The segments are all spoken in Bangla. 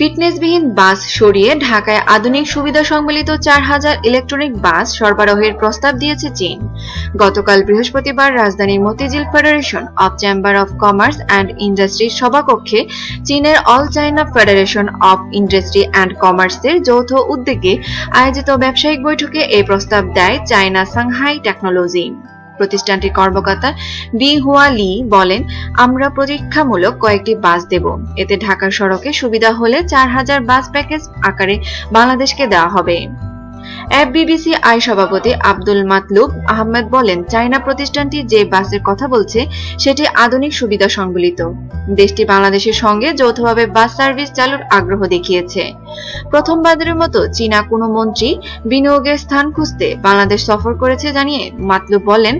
ফিটনেসবিহীন বাস সরিয়ে ঢাকায় আধুনিক সুবিধা সম্মিলিত চার হাজার ইলেকট্রনিক বাস সরবরাহের প্রস্তাব দিয়েছে চীন। গতকাল বৃহস্পতিবার রাজধানীর Motijheel federation of chamber of commerce and ইন্ডাস্ট্রির সভাকক্ষে চীনের all China federation of industry and কমার্সের যৌথ উদ্যোগে আয়োজিত ব্যবসায়িক বৈঠকে এই প্রস্তাব দেয় চায়না সাংহাই টেকনোলজি। প্রতিষ্ঠানটির কর্মকর্তা বি হুয়া লি বলেন, আমরা পরীক্ষামূলক কয়েকটি বাস দেব। এতে ঢাকার সড়কে সুবিধা হলে চার হাজার বাস প্যাকেজ আকারে বাংলাদেশকে দেওয়া হবে। এফবিবিসি আই সভাপতি আব্দুল মাতলুব আহমেদ বলেন, চায়না প্রতিষ্ঠানটি যে বাসের কথা বলছে, সেটি আধুনিক সুবিধা সংবলিত। দেশটি বাংলাদেশের সঙ্গে যৌথভাবে বাস সার্ভিস চালুর আগ্রহ দেখিয়েছে। প্রথমবারের মতো চীনা কোনো মন্ত্রী বিনিয়োগের স্থান খুঁজতে বাংলাদেশ সফর করেছে জানিয়ে মাতলুব বলেন,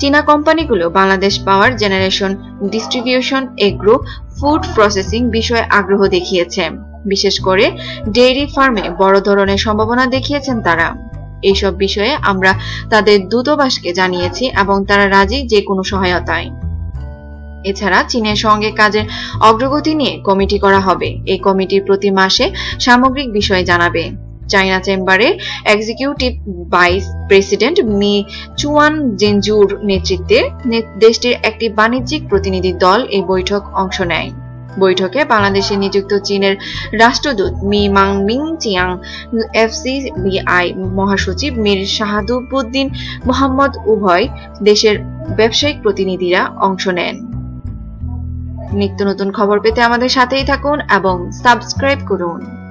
চীনা কোম্পানিগুলো Bangladesh power generation distribution agro food processing বিষয়ে আগ্রহ দেখিয়েছে। বিশেষ করে ডেইরি ফার্মে বড় ধরনের সম্ভাবনা দেখিয়েছেন তারা। এইসব বিষয়ে আমরা তাদের দূতাবাসকে জানিয়েছি এবং তারা রাজি যে কোনো সহায়তায়। এছাড়া চীনের সঙ্গে কাজের অগ্রগতি নিয়ে কমিটি করা হবে। এই কমিটি প্রতি মাসে সামগ্রিক বিষয়ে জানাবে। চায়না চেম্বারের executive vice president me Chuan জেনজুর নেতৃত্বে দেশটির একটি বাণিজ্যিক প্রতিনিধি দল এই বৈঠক অংশ নেয়। বৈঠকে বাংলাদেশে নিযুক্ত চীনের রাষ্ট্রদূত মি মাং মিং চিয়াং, এফসিবিআই মহাসচিব মীর শাহাদুবুদ্দিন মোহাম্মদ উভয় দেশের ব্যবসায়িক প্রতিনিধিরা অংশ নেন। নিত্য নতুন খবর পেতে আমাদের সাথেই থাকুন এবং সাবস্ক্রাইব করুন।